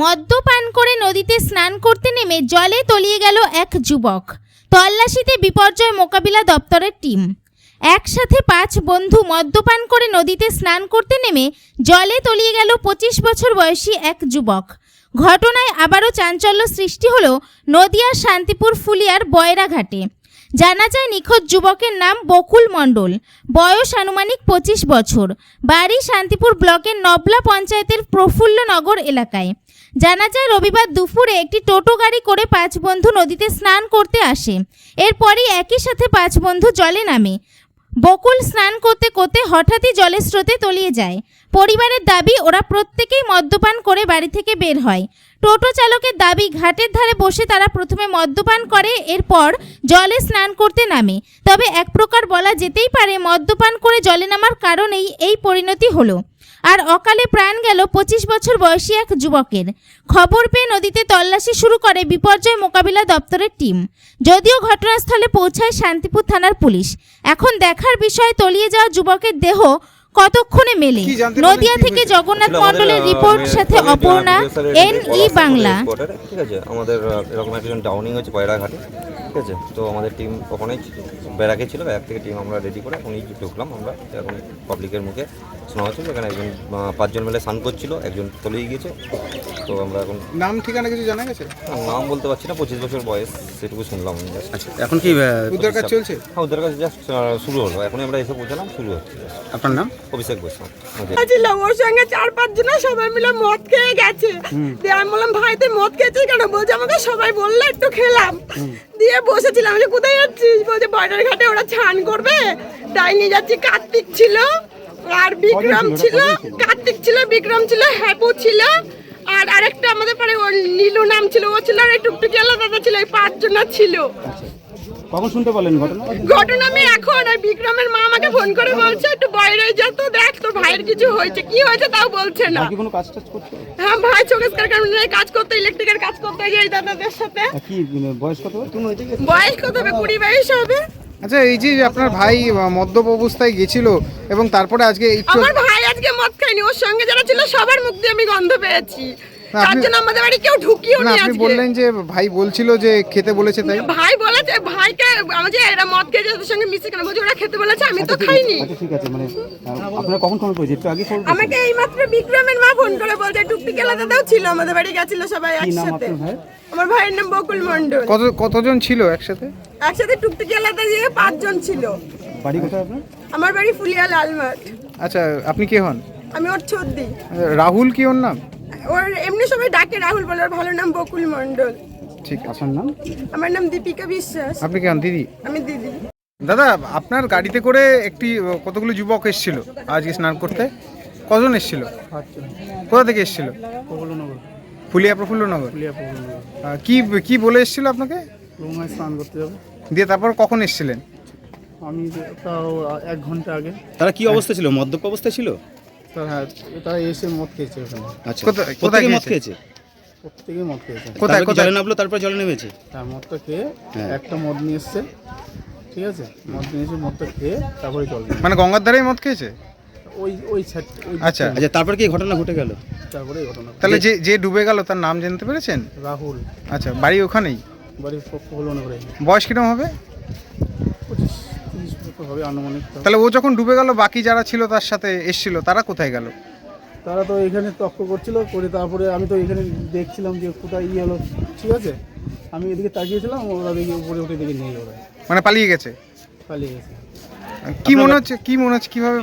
মদ্যপান করে নদীতে স্নান করতে নেমে জলে তলিয়ে গেল এক যুবক। তল্লাশিতে বিপর্যয় মোকাবিলা দপ্তরের টিম। একসাথে পাঁচ বন্ধু মদ্যপান করে নদীতে স্নান করতে নেমে জলে তলিয়ে গেল পঁচিশ বছর বয়সী এক যুবক। ঘটনায় আবারও চাঞ্চল্য সৃষ্টি হলো নদিয়ার শান্তিপুর ফুলিয়ার বয়রাঘাটে। জানা যায় নিখোঁজ যুবকের নাম বকুল মণ্ডল। বয়স আনুমানিক পঁচিশ বছর। বাড়ি শান্তিপুর ব্লকের নবলা পঞ্চায়েতের প্রফুল্লনগর এলাকায়। জানা যায় রবিবার দুপুরে একটি টোটো গাড়ি করে পাঁচ বন্ধু নদীতে স্নান করতে আসে। এরপরই একই সাথে পাঁচ বন্ধু জলে নামে। বকুল স্নান করতে করতে হঠাৎই জলের স্রোতে তলিয়ে যায়। পরিবারের দাবি, ওরা প্রত্যেকেই মদ্যপান করে বাড়ি থেকে বের হয়। টোটো চালকের দাবি, ঘাটের ধারে বসে তারা প্রথমে মদ্যপান করে, এরপর জলে স্নান করতে নামে। তবে এক প্রকার বলা যেতেই পারে, মদ্যপান করে জলে নামার কারণেই এই পরিণতি হলো। আর অকালে প্রাণ গেল পঁচিশ বছর বয়সী এক যুবকের। খবর পেয়ে নদীতে তল্লাশি শুরু করে বিপর্যয় মোকাবিলা দপ্তরের টিম। যদিও ঘটনাস্থলে পৌঁছায় শান্তিপুর থানার পুলিশ। এখন দেখার বিষয়ে তলিয়ে যাওয়া যুবকের দেহ কতক্ষণে মেলে? নদিয়া থেকে জগন্নাথ আমাদের, রিপোর্ট সাথে অপর্ণা এন ই বাংলা। ঠিক আছে? আমাদের এরকম একজন ডাউনিং হচ্ছে পয়রাঘাটে ঠিক আছে? তো আমাদের টিম ওখানেই ব্যারাকে ছিল ব্যারাক থেকে টিম আমরা রেডি করে এখনই ঢুকলাম আমরা এখন পাবলিকের মুখে শোনা হচ্ছে যে এখানে একজন পাঁচজন মিলে স্নান করছিল একজন তলিয়ে গিয়েছে তো আমরা এখন নাম ঠিকানা কিছু জানা গেছে? নাম বলতে পারছি না পঁচিশ বছর বয়স সেটুকু শুনলাম আমি আচ্ছা এখন কি উদ্ধার কাজ চলছে? হ্যাঁ ওদের কাছে জাস্ট শুরু হলো এখনই আমরা এসে পৌঁছালাম শুরু হচ্ছে। আপনার নাম? অভিষেক আমাদের ছিল ওর সঙ্গে চার পাঁচ জন সবাই মিলে মদ খেয়ে গেছে। দিয়ে আমি বললাম ভাই তুই মদ খেয়েছিস কেন? বলছে আমাকে সবাই বলল একটু খেলাম। দিয়ে বসেছিলাম। যে কোথায় যাচ্ছিস? বলছে বয়ডার ঘাটে ওরা ছান করবে। তাই নিয়ে যাচ্ছি কার্তিক ছিল আর বিক্রম ছিল কার্তিক ছিল বিক্রম ছিল হ্যাপু ছিল আর আরেকটা আমাদের পরে ওর নীলু নাম ছিল। ও ছিল আর এই টুকটুকি আলাদা ছিল এই পাঁচজন ছিল। কখন শুনতে পারলেন ঘটনা? ঘটনা আমি এখন আর বিক্রমের মা আমাকে ফোন করে বলছে একটু বাইরে যা তো দেখ তোর ভাইয়ের কিছু হয়েছে কি হয়েছে তাও বলছে না। কি কোনো কাজ টাজ করছ? হ্যাঁ ভাই চোখের কারখানায় কাজ করতে ইলেকট্রিকের কাজ করতে যাই দাদাদের সাথে। কি বয়স কত? তুমি বয়স কত হবে? কুড়ি বাইশ হবে? আচ্ছা এই যে আপনার ভাই মদ্যপ অবস্থায় গেছিল এবং তারপরে আজকে আমার ভাই আজকে মদ খায়নি ওর সঙ্গে যারা ছিল সবার মুখ দিয়ে আমি গন্ধ পেয়েছি। তার জন্য আমাদের বাড়ি কেউ ঢুকিও না আপনি বললেন যে ভাই বলছিল যে খেতে বলেছে তাই? ভাই বলেছে ভাইকে যে এরা মদ সঙ্গে মিশে কেন? বলছে ওরা খেতে বলেছে আমি তো খাইনি। আচ্ছা ঠিক আছে মানে আপনারা কখন খবর পেয়েছে একটু আগে খবর আমাকে এইমাত্র বিক্রমের মা ফোন করে বলছে দাদাও ছিল আমাদের বাড়ি গেছিল সবাই একসাথে। আমার ভাইয়ের নাম বকুল মন্ডল কত কতজন ছিল একসাথে? একসাথে টুকটুকি আলাদা দিয়ে পাঁচজন ছিল। বাড়ি কোথায় আপনার? আমার বাড়ি ফুলিয়া লালমাঠ। আচ্ছা আপনি কে হন? আমি ওর ছদ্দি। রাহুল কি ওর নাম? ওর এমনি সবাই ডাকে রাহুল বলে ওর ভালো নাম বকুল মন্ডল ঠিক আপনার নাম? আমার নাম দীপিকা বিশ্বাস। আপনি কে হন দিদি? আমি দিদি। দাদা আপনার গাড়িতে করে একটি কতগুলো যুবক এসেছিল আজকে স্নান করতে? কজন এসেছিল? কোথা থেকে এসেছিল? ফুলিয়া প্রফুল্লনগর কি কি বলে এসেছিল আপনাকে? স্নান করতে যাব। দিয়ে তারপর কখন এসেছিলেন? আমি তাও এক ঘণ্টা আগে। তারা কি অবস্থা ছিল? মদ্যপ অবস্থা ছিল? তার হ্যাঁ তারা এসে মদ খেয়েছে ওখানে। আচ্ছা। কোথায়- মদ খেয়েছে? মদ খেয়েছে। কোথায় তারপর কি জলে নামলো তারপর জলে নেমেছে? তার মদটা খেয়ে হ্যাঁ। একটা মদ নিয়ে এসছে ঠিক আছে? মদ নিয়ে এসে মদটা খেয়ে তারপরে জল মানে গঙ্গার ধারেই মদ খেয়েছে? ওই ওই আচ্ছা। আচ্ছা তারপর কি ঘটনা ঘটে গেল? তারপরে ঘটনা। তাহলে যে যে ডুবে গেল তার নাম জানতে পেরেছেন? রাহুল। আচ্ছা বাড়ি ওখানেই? বাড়ির বয়স কিরম হবে? হবে আনুমানিক তাহলে ও যখন ডুবে গেল বাকি যারা ছিল তার সাথে এসছিল তারা কোথায় গেল? তারা তো এখানে তক্ক করছিল করে তারপরে আমি তো এখানে দেখছিলাম যে কোথায় ইয়ে হলো ঠিক আছে? আমি এদিকে তাকিয়েছিলাম ওরা দেখি উপরে উঠে দেখে নিয়ে ওরা। মানে পালিয়ে গেছে? পালিয়ে গেছে। কি মনে হচ্ছে কি মনে হচ্ছে কীভাবে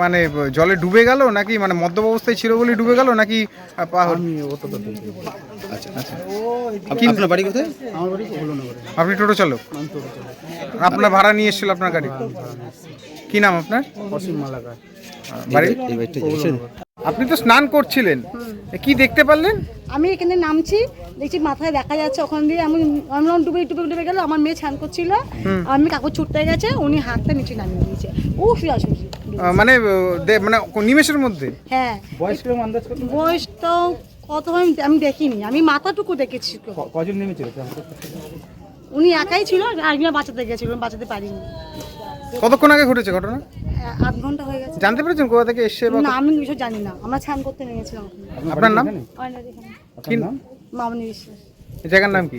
মানে জলে ডুবে গেল নাকি মানে মদ্যপ অবস্থায় ছিল বলে ডুবে গেল নাকি আচ্ছা আচ্ছা। আপনার বাড়ি কোথায়? আমার বাড়ি হলো না করে আপনি টোটো চালক। আপনার ভাড়া নিয়ে এসেছিল আপনার গাড়ি? কি নাম আপনার? অসীম মালাকার। আপনি তো স্নান করছিলেন। কি দেখতে পারলেন? আমি এখানে নামছি দেখছি মাথায় দেখা যাচ্ছে ওখান দিয়ে আমি আমি ডুবে ডুবে ডুবে গেল আমার মেয়ে স্নান করছিল। আমি কাকু ছুটতে গেছে উনি হাতটা নিচে নামিয়ে দিয়েছে। ও শুয়াশুষি আহ, মানে মানে নিমেষের মধ্যে? হ্যাঁ। বয়স কীরকম আন্দাজ করতে বয়স তো কত আমি আমি দেখিনি। আমি মাথাটুকু দেখেছি। কজন নেমেছিল? উনি একাই ছিল আর বাঁচাতে গেছিল বাঁচাতে পারিনি। কতক্ষণ আগে ঘটেছে ঘটনা? আধ ঘণ্টা হয়ে গেছে। জানতে পেরেছেন কোথা থেকে এসছে বা না আমি বিষয় জানি না। আমরা স্নান করতে নেমেছিলাম আপনার নাম? অয়নার নাম? মামনি বিশ্বাস। জায়গার নাম কি?